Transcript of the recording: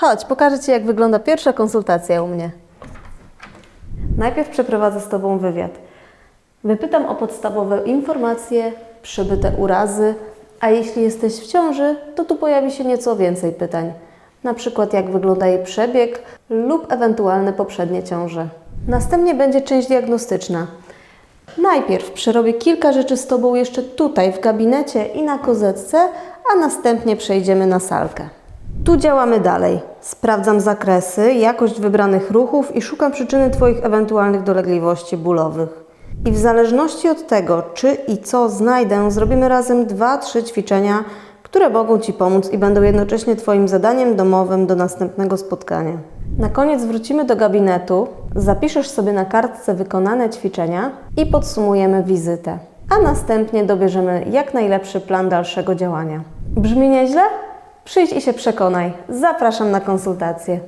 Chodź, pokażę Ci, jak wygląda pierwsza konsultacja u mnie. Najpierw przeprowadzę z Tobą wywiad. Wypytam o podstawowe informacje, przebyte urazy, a jeśli jesteś w ciąży, to tu pojawi się nieco więcej pytań. Na przykład jak wygląda jej przebieg lub ewentualne poprzednie ciąże. Następnie będzie część diagnostyczna. Najpierw przerobię kilka rzeczy z Tobą jeszcze tutaj w gabinecie i na kozetce, a następnie przejdziemy na salkę. Tu działamy dalej. Sprawdzam zakresy, jakość wybranych ruchów i szukam przyczyny Twoich ewentualnych dolegliwości bólowych. I w zależności od tego, czy i co znajdę, zrobimy razem 2-3 ćwiczenia, które mogą Ci pomóc i będą jednocześnie Twoim zadaniem domowym do następnego spotkania. Na koniec wrócimy do gabinetu, zapiszesz sobie na kartce wykonane ćwiczenia i podsumujemy wizytę. A następnie dobierzemy jak najlepszy plan dalszego działania. Brzmi nieźle? Przyjdź i się przekonaj. Zapraszam na konsultację.